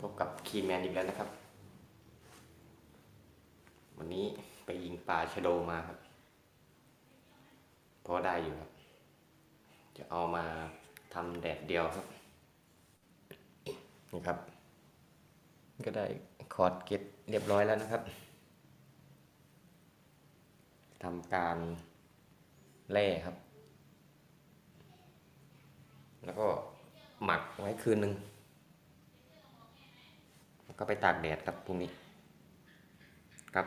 พบกับคีแมนอีกแล้วนะครับ วันนี้ไปยิงปลาชะโดมาครับพอได้อยู่ครับ จะเอามาทำแดดเดียวครับนี่ครับ ก็ได้คอร์ดเก็ตเรียบร้อยแล้วนะครับทำการแล่ครับ แล้วก็หมักไว้คืนหนึ่ง ก็ไปตากแดดครับพรุ่งนี้ ครับ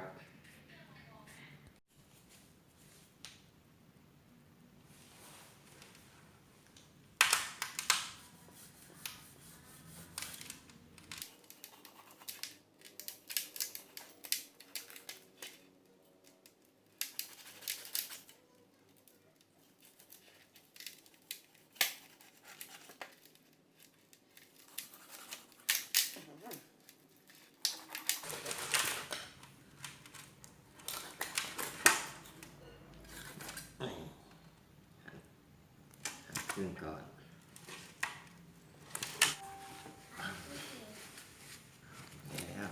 ขึ้นก่อนแล้ว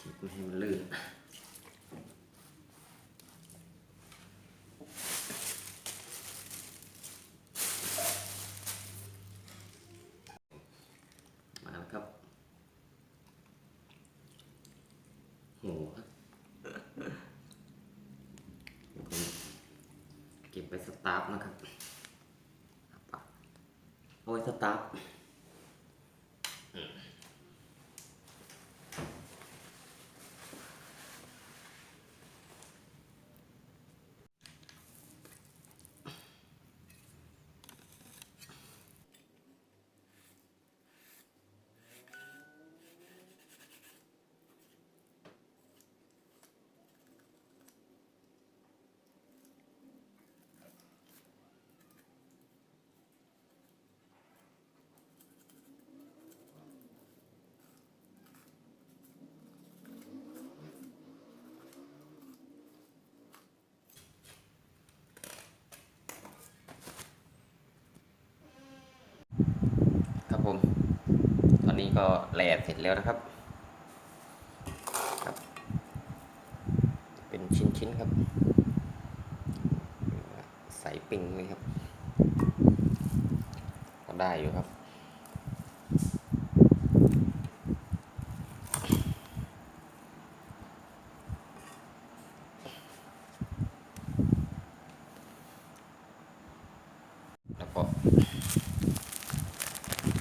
คิดไม่ให้มันลื่น มาแล้วครับ หูครับผมเก็บไปสตาร์ฟนะครับเอาไว้สตาร์ฟครับผม ตอ นี้ก็แหลกเสร็จแล้วนะครับครับ เป็นชิ้นๆครับ ใส่ปิงเลยครับ ก็ได้อยู่ครับ แล้วก็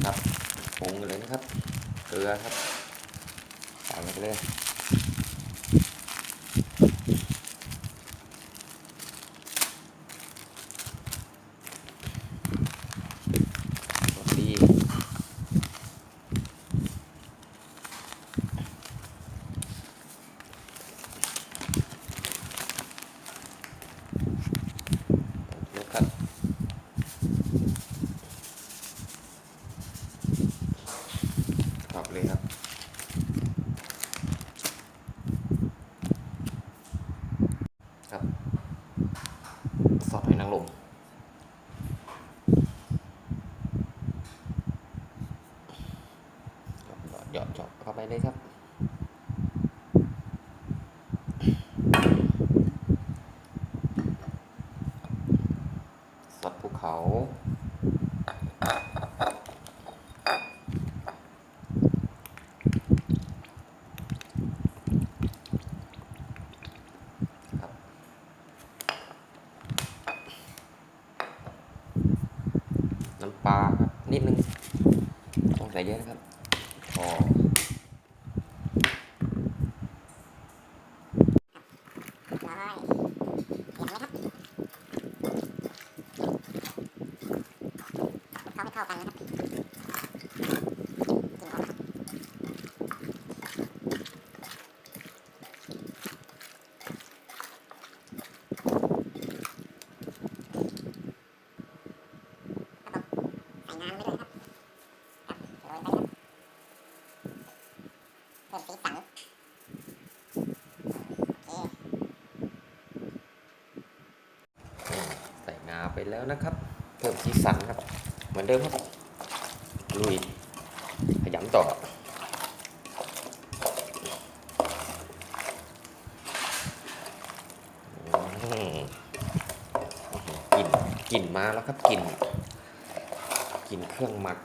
ครับ ปรุงเลยนะครับ เกลือครับใส่ลงไปเลยรสดีครับ กรอบเลยครับ ครับ ทั้งลมหยอดเจาะเข้าไปเลยครับ ซอสภูเขา ครับ น้ำปลาครับ นิดนึงต้องใส่เยอะนะครับ น้ำไปด้วยครับครับโรยไปครับเพิ่มสีสันใส่งาไปแล้วนะครับ เพิ่มสีสันครับ เหมือนเดิมครับลุยขยำต่อกลิ่นกลิ่นมาแล้วครับกลิ่น กลิ่นเครื่องหมัก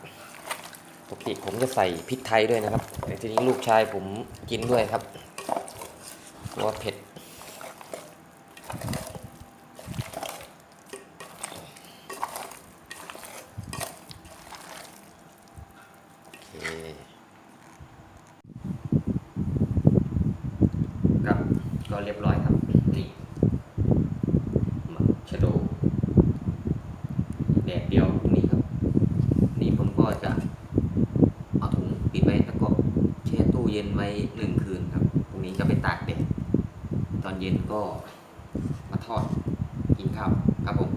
ปกติผมจะใส่พริกไทยด้วยนะครับ แต่ทีนี้ลูกชายผมกินด้วยครับเพราะว่าเผ็ด ครับ ก็เรียบร้อยครับ นี่หมักชะโดแดดเดียวพรุ่งนี้ครับ นี่ผมก็จะเอาถุงปิดไว้แล้วก็แช่ตู้ เย็นไว้หนึ่งคืนครับพรุ่งนี้ก็ไปตากแดดตอนเย็นก็มาทอดกินข้าวครับผม